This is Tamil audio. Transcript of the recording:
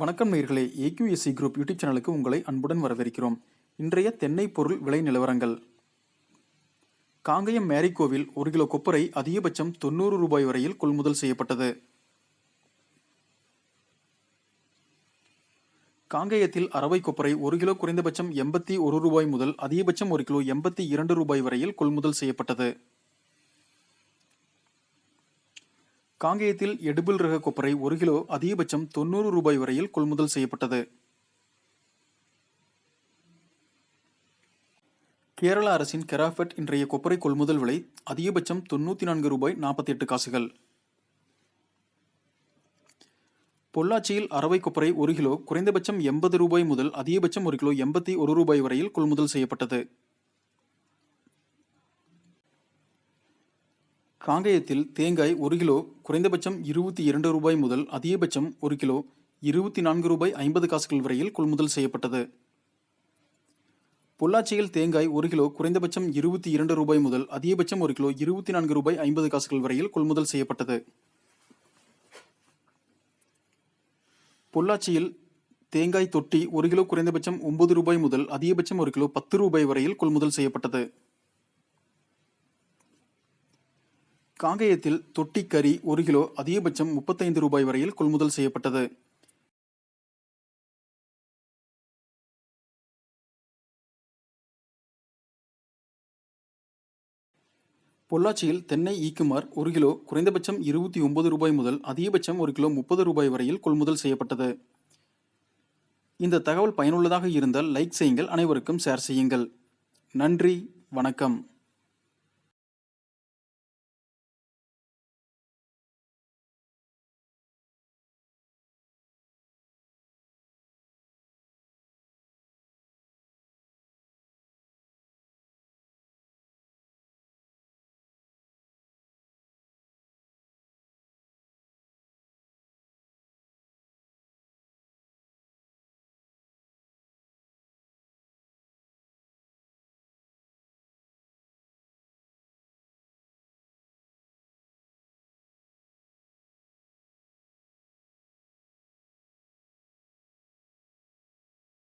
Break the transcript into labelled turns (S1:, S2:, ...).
S1: வணக்கம் நேர்களே. ஏக்யூஎஸ்சி குரூப் யூடியூப் சேனலுக்கு உங்களை அன்புடன் வரவேற்கிறோம். இன்றைய தென்னை பொருள் விலை நிலவரங்கள். காங்கயம் மேரிகோவில் ஒரு கிலோ கொப்பரை அதிகபட்சம் தொண்ணூறு ரூபாய் வரையில் கொள்முதல் செய்யப்பட்டது. காங்கேயத்தில் அரவை கொப்பரை ஒரு கிலோ குறைந்தபட்சம் எண்பத்தி ஒரு ரூபாய் முதல் அதிகபட்சம் ஒரு கிலோ எண்பத்தி இரண்டு ரூபாய் வரையில் கொள்முதல் செய்யப்பட்டது. காங்கேயத்தில் எடுபில் ரக கொப்பரை ஒரு கிலோ அதிகபட்சம் தொண்ணூறு ரூபாய் வரையில் கொள்முதல் செய்யப்பட்டது. கேரள அரசின் கெராஃபட் இன்றைய கொப்பரை கொள்முதல் விலை அதிகபட்சம் தொண்ணூற்றி நான்கு ரூபாய் நாற்பத்தி எட்டு காசுகள். பொள்ளாச்சியில் அரவை கொப்பரை ஒரு கிலோ குறைந்தபட்சம் எண்பது ரூபாய் முதல் அதிகபட்சம் ஒரு கிலோ எண்பத்தி ஒரு ரூபாய் வரையில் கொள்முதல் செய்யப்பட்டது. காங்கேயத்தில் தேங்காய் ஒரு கிலோ குறைந்தபட்சம் இருபத்தி இரண்டு ரூபாய் முதல் அதிகபட்சம் ஒரு கிலோ இருபத்தி நான்கு ரூபாய் ஐம்பது காசுகள் வரையில் கொள்முதல் செய்யப்பட்டது. பொள்ளாச்சியில் தேங்காய் ஒரு கிலோ குறைந்தபட்சம் இருபத்தி இரண்டு ரூபாய் முதல் அதிகபட்சம் ஒரு கிலோ இருபத்தி நான்கு ரூபாய் ஐம்பது காசுகள் வரையில் கொள்முதல் செய்யப்பட்டது. பொள்ளாச்சியில் தேங்காய் தொட்டி ஒரு கிலோ குறைந்தபட்சம் ஒன்பது ரூபாய் முதல் அதிகபட்சம் ஒரு கிலோ பத்து ரூபாய் வரையில் கொள்முதல் செய்யப்பட்டது. காங்கேயத்தில் தொட்டி கறி ஒரு கிலோ அதிகபட்சம் முப்பத்தைந்து ரூபாய் வரையில் கொள்முதல் செய்யப்பட்டது. பொள்ளாச்சியில் தென்னை ஈக்குமார் ஒரு கிலோ குறைந்தபட்சம் இருபத்தி ஒன்பது ரூபாய் முதல் அதிகபட்சம் ஒரு கிலோ முப்பது ரூபாய் வரையில் கொள்முதல் செய்யப்பட்டது. இந்த தகவல் பயனுள்ளதாக இருந்தால் லைக் செய்யுங்கள் அனைவருக்கும் ஷேர் செய்யுங்கள். நன்றி வணக்கம்.